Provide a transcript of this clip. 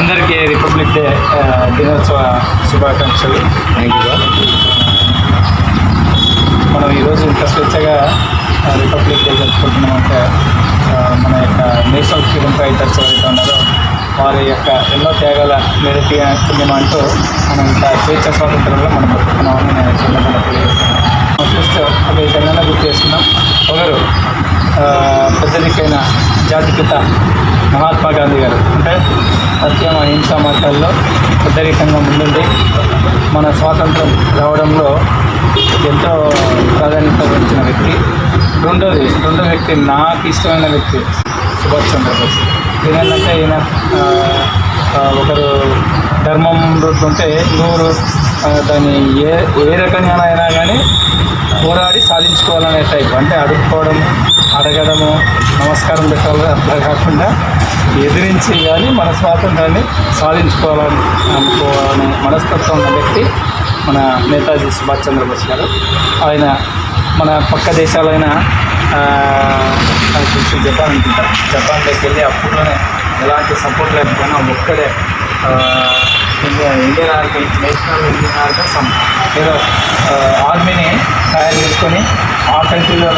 అందరికీ republic day దినోత్సవ శుభాకాంక్షలు. థ్యాంక్ యూ మనం ఈరోజు ఇంత స్వేచ్ఛగా రిపబ్లిక్ డే జరుపుకుంటున్నామంటే నేషనల్ ఫ్రీడమ్ ఫైటర్స్ ఎవరైతే ఉన్నారో వారి యొక్క ఎన్నో త్యాగాల మెరుటి పుణ్యమంటూ మనం ఇంకా స్వేచ్ఛ స్వాతంత్రంలో మనం బతుకున్నామని నేను చిన్నగా తెలియజేస్తున్నాను. ఫస్ట్ ఒక తెలంగాణ గుర్తు చేసుకున్నాం ఒకరు పెద్దదికైన పెద్ద జాతిపిత మహాత్మా గాంధీ గారు. అంటే సత్యం అహింస మార్గాల్లో పెద్దరికంగా ముందుండి మన స్వాతంత్రం రావడంలో ఎంతో ప్రాధాన్యత వహించిన వ్యక్తి. రెండోది రెండో వ్యక్తి నాకు ఇష్టమైన వ్యక్తి. సుభాష్ చంద్రబోస్. ఏంటంటే ఈయన ఒకరు ధర్మం రూట్ ఉంటే నూరు దాన్ని ఏ ఏ రకంగా అయినా కానీ పోరాడి సాధించుకోవాలనే టైప్. అంటే అడుక్కోవడం అడగడము నమస్కారం పెట్టాలి అట్లా కాకుండా ఎదిరించి కానీ మన స్వాతంత్రాన్ని సాధించుకోవాలని అనుకోవాలని మనస్తత్వం ఉన్న వ్యక్తి మన నేతాజీ సుభాష్ చంద్రబోస్ గారు. ఆయన మన పక్క దేశాలైన నాకు తెలిసి జపాన్ అనుకుంటా జపాన్లోకి వెళ్ళి అప్పుడులోనే ఎలాంటి సపోర్ట్ లేకపోయినా ఒక్కడే ఆ, India- Indian army national Indian army some ఏదో ఆర్మీని తయారు చేసుకొని ఆ కంట్రీలో